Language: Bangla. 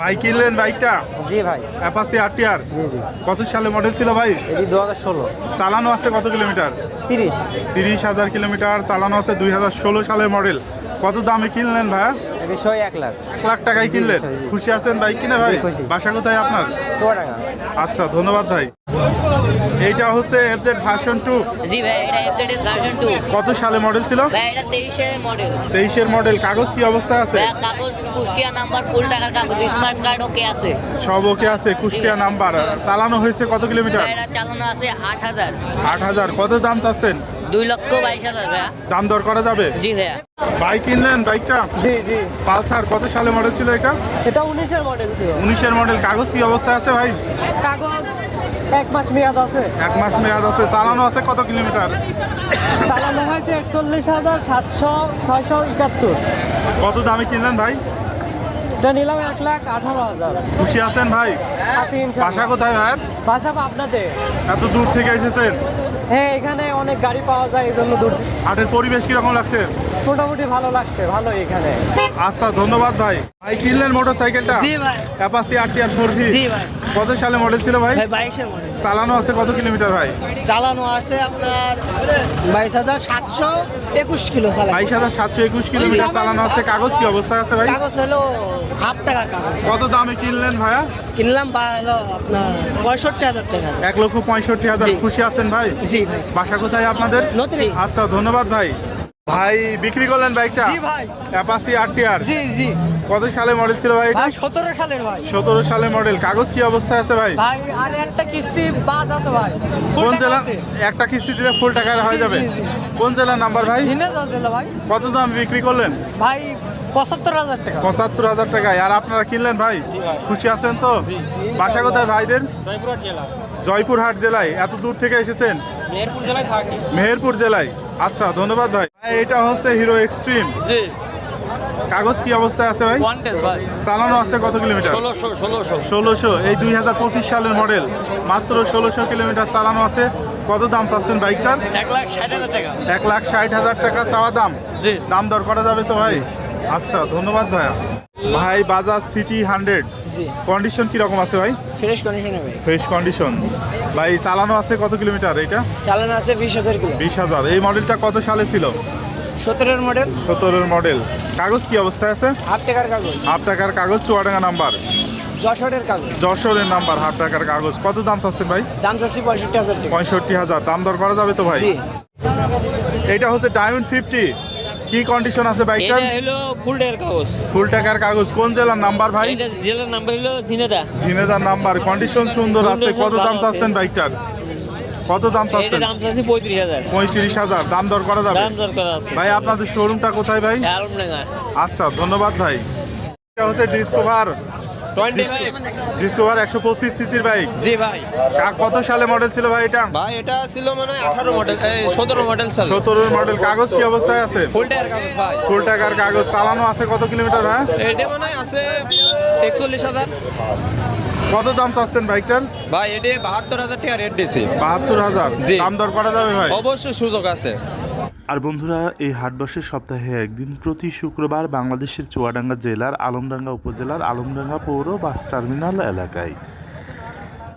ভাই কিনলেন বাইকটা? জি ভাই। অ্যাপাসি আরটিআর জি জি। কত সালে মডেল ছিল ভাই? এটি দু হাজার ষোলো। চালানো আছে কত কিলোমিটার? তিরিশ। তিরিশ হাজার কিলোমিটার চালানো আছে দুই হাজার ষোলো সালের মডেল কত দামে কিনলেন ভাই ছয় এক লাখ। এক লাখ টাকায় কিনলেন। খুশি আছেন বাইক কিনে ভাই? বাসা কোথায় আপনার? টাকা আচ্ছা ধন্যবাদ ভাই। এইটা হচ্ছে এফজেড ভার্সন টু জি ভাই এটা এফজেড ভার্সন টু কত সালে মডেল ছিল? ভাই এটা তেইশের মডেল তেইশের মডেল কাগজ কি অবস্থায় আছে? ভাই কাগজ কুষ্টিয়া নাম্বার ফুল টাকার কাগজ স্মার্ট কার্ড ওকে আছে। সব ওকে আছে কুষ্টিয়া নাম্বার চালানো হয়েছে কত কিলোমিটার? ভাই এটা চালানো আছে আট হাজার। আট হাজার। কত দাম চাচ্ছেন? দুই লক্ষ বাইশ হাজার ভাইয়া। দাম দর করা যাবে? জি ভাইয়া। বাইক কিনলেন বাইকটা জি জি। পালসার কত সালে মডেল ছিল এটা? এটা উনিশের মডেল ছিল। উনিশের মডেল কাগজ কি অবস্থায় আছে ভাই? কাগজ এক মাস মেয়াদ আছে। এক মাস মেয়াদ আছে চালানো আছে কত কিলোমিটার? চালানো হয়েছে একচল্লিশ হাজার সাতশো ছয়শো একাত্তর। কত দামে কিনলেন ভাই? এটা নিলাম এক লাখ আঠারো হাজার। খুশি আছেন ভাই? বাসা কোথায় ভাই বাসা আপনাদের এত দূর থেকে এসেছেন? হ্যাঁ এখানে অনেক গাড়ি পাওয়া যায় এই জন্য দূর। হাটের পরিবেশ কীরকম লাগছে? মোটামুটি ভালো লাগছে ভালো এখানে। আচ্ছা ধন্যবাদ ভাই। ভাই কিনলেন মোটর সাইকেলটা জি ভাই। অ্যাপাসি আর টি আর ফোর জি ভাই। কত সালে মডেল ছিল ভাই? ভাই বাইশের মডেল চালানো আছে কত কিলোমিটার ভাই? চালানো আছে আপনার বাইশ হাজার সাতশো একুশ কিলো চালানো বাইশ হাজার সাতশো একুশ কিলোমিটার চালানো আছে। কাগজ কি অবস্থায় আছে ভাই? কাগজ হলো হাফ টাকা কাগজ কত দামে কিনলেন ভাইয়া? কিনলাম হলো আপনার পঁয়ষট্টি হাজার টাকা। এক লক্ষ পঁয়ষট্টি হাজার। খুশি আছেন ভাই? জি ভাই। বাসা কোথায় আপনাদের? আচ্ছা ধন্যবাদ ভাই। ভাই বিক্রি করলেন বাইকটা? জি ভাই। অ্যাপাসি আর টি আর জি জি। কত সালে মডেল ছিল ভাই ভাই সতেরো সালের ভাই। সতেরো সালে মডেল কাগজ কি অবস্থায় আছে ভাই? ভাই আর একটা কিস্তি বাদ আছে ভাই। কোন জেলা একটা কিস্তি দিলে ফুল টাকা হয়ে যাবে। কোন জেলার নাম্বার ভাই? ঝিনাইদহ জেলা ভাই। কত দাম বিক্রি করলেন? ভাই পঁচাত্তর হাজার টাকা। পঁচাত্তর হাজার টাকায়। আর আপনারা কিনলেন ভাই? খুশি আছেন তো? বাসা কোথায় ভাইদের? জয়পুরহাট জেলায় এত দূর থেকে এসেছেন? মেহেরপুর জেলায় থাকি। মেহেরপুর জেলায়? আচ্ছা ধন্যবাদ ভাই। ভাই, এটা হচ্ছে হিরো এক্সট্রিম জি। কাগজ কি অবস্থায় আছে ভাই? চালানো আছে কত কিলোমিটার? ষোলোশো এই দুই হাজার পঁচিশ সালের মডেল। মাত্র ষোলোশো কিলোমিটার চালানো আছে। কত দাম চাচ্ছেন বাইকটার? এক লাখ ষাট হাজার টাকা। চাওয়া দাম। জি। দাম দর করা যাবে তো ভাই? আচ্ছা ধন্যবাদ ভাইয়া। ভাই বাজাজ সিটি হান্ড্রেড জি। কন্ডিশন কীরকম আছে ভাই? ফ্রেশ কন্ডিশনে ভাই ফ্রেশ কন্ডিশন ভাই চালানো আছে কত কিলোমিটার এটা? চালানো আছে বিশ হাজার কিলো। বিশ হাজার। এই মডেলটা কত সালে ছিল? সতেরোর মডেল সতেরোর মডেল কাগজ কি অবস্থায় আছে? হাফ টাকার কাগজ। হাফ টাকার কাগজ চুয়াডাঙ্গা নাম্বার। যশোরের কাগজ। যশোরের নাম্বার হাফ টাকার কাগজ। কত দাম চাচ্ছেন ভাই? দাম চাচ্ছি পঁয়ষট্টি হাজার টাকা। পঁয়ষট্টি হাজার। দাম দর করা যাবে তো ভাই? জি। এটা হচ্ছে ডায়মন্ড ফিফটি কি কন্ডিশন আছে বাইকটার এটা হলো ফুল টাকার কাগজ। ফুল টাকার কাগজ। কোন জেলার নাম্বার ভাই? এটা জেলার নাম্বার হলো ঝিনেদা ঝিনেদার নাম্বার কন্ডিশন সুন্দর আছে। কত দাম চাচ্ছেন বাইকটার কত দাম চাচ্ছেন? দাম চাচ্ছি পঁয়ত্রিশ হাজার। পঁয়ত্রিশ হাজার। দাম দর করা যাবে? দাম দর করা আছে। ভাই আপনাদের শোরুমটা কোথায় ভাই? আচ্ছা ধন্যবাদ ভাই। এটা হচ্ছে ডিসকভার ডিসকভার একশো পঁচিশ সিসির বাইক জি ভাই। কত সালে মডেল ছিল ভাই এটা? ভাই এটা ছিল মানে আঠারো মডেল সতেরো মডেল সাল সতেরোর মডেল কাগজ কি অবস্থায় আছে? ফুল কাগজ ভাই। ফুল টাকার কাগজ। চালানো আছে কত কিলোমিটার ভাই? এটা মানে আছে একচল্লিশ হাজার। কত দাম চাচ্ছেন বাইকটার ভাই এটা বাহাত্তর হাজার টাকা রেট দিছি। বাহাত্তর হাজার। দাম দর করা যাবে ভাই? অবশ্যই সুযোগ আছে। আর বন্ধুরা, এই হাটবাসের সপ্তাহে একদিন প্রতি শুক্রবার বাংলাদেশের চুয়াডাঙ্গা জেলার আলমডাঙ্গা উপজেলার আলমডাঙ্গা পৌর বাস টার্মিনাল এলাকায়।